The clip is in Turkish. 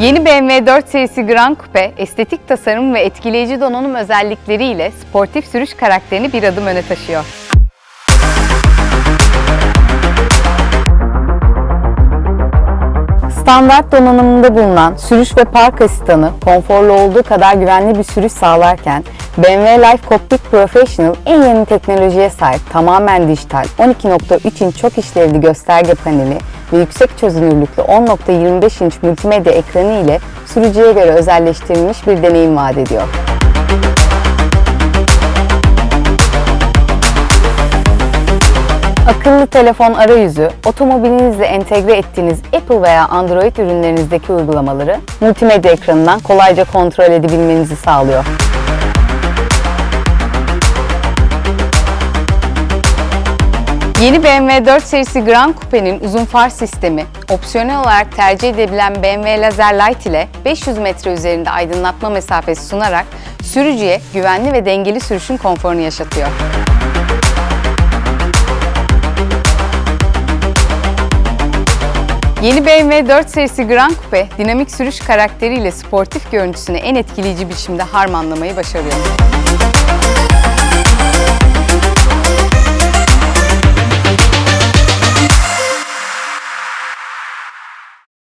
Yeni BMW 4 serisi Grand Coupe, estetik tasarım ve etkileyici donanım özellikleriyle sportif sürüş karakterini bir adım öne taşıyor. Standart donanımında bulunan sürüş ve park asistanı konforlu olduğu kadar güvenli bir sürüş sağlarken BMW Life Cockpit Professional en yeni teknolojiye sahip tamamen dijital 12.3 inç çok işlevli gösterge paneli ve yüksek çözünürlüklü 10.25 inç multimedya ekranı ile sürücüye göre özelleştirilmiş bir deneyim vaat ediyor. Akıllı telefon arayüzü, otomobilinizle entegre ettiğiniz Apple veya Android ürünlerinizdeki uygulamaları multimedya ekranından kolayca kontrol edebilmenizi sağlıyor. Yeni BMW 4 serisi Grand Coupe'nin uzun far sistemi, opsiyonel olarak tercih edilebilen BMW Laser Light ile 500 metre üzerinde aydınlatma mesafesi sunarak sürücüye güvenli ve dengeli sürüşün konforunu yaşatıyor. Yeni BMW 4 serisi Grand Coupe, dinamik sürüş karakteriyle sportif görüntüsünü en etkileyici biçimde harmanlamayı başarıyor.